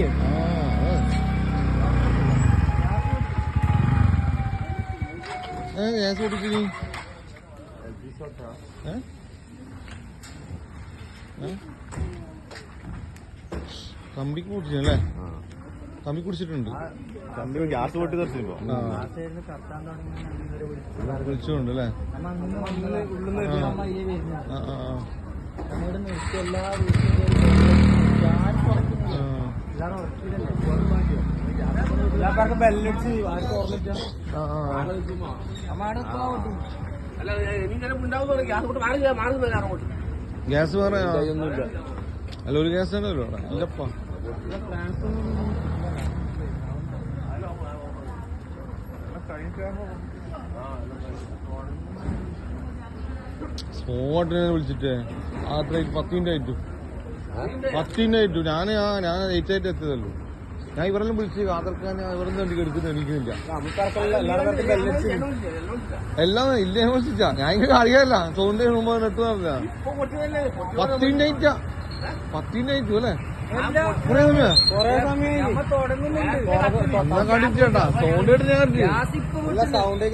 കിട്ടിയോ ആ അതെ. ഏ ഗ്യാസ് ഏ? കമ്പിക്ക് കുടിച്ചല്ലേ കമ്പി കുടിച്ചിട്ടുണ്ട്. കമ്പി ഗ്യാസ് പൊട്ടി തെറിച്ചിപ്പോ വിളിച്ചുകൊണ്ട് അല്ലേ? ആ. ആ ആ എല്ലാവർക്കും ബെല്ലടിച്ച് ആ ആ. ഗ്യാസ് വേറെ അല്ല ഒരു ഗ്യാസ് ഉണ്ടല്ലോ അല്ലപ്പാ സ്പോട്ടിനെ വിളിച്ചിട്ട്. അത്ര പത്ത് മിനിറ്റ് ആയിട്ടു. പത്ത് മിനിറ്റ് ഞാൻ ആ ഞാൻ ലേറ്റ് ആയിട്ട് എത്തിയതല്ലോ ഞാൻ ഇവരെല്ലാം വിളിച്ച് ആധാർക്കാൻ ഇവരെല്ലാം വണ്ടി എടുക്കുന്നത് എനിക്കില്ല എല്ലാം ഇല്ലേ വിളിച്ചാ? ഞാൻ ഇങ്ങനെ അറിയാല്ല സോണിന്റെ മുമ്പ് നെട്ട് പറഞ്ഞ പത്തിന്റെ മിനിറ്റ് പത്തിന്റെ ആയിട്ടു അല്ലേ? കുറേ സമയം. കണ്ടിട്ടാ ഞാൻ കണ്ടില്ല സൗണ്ട്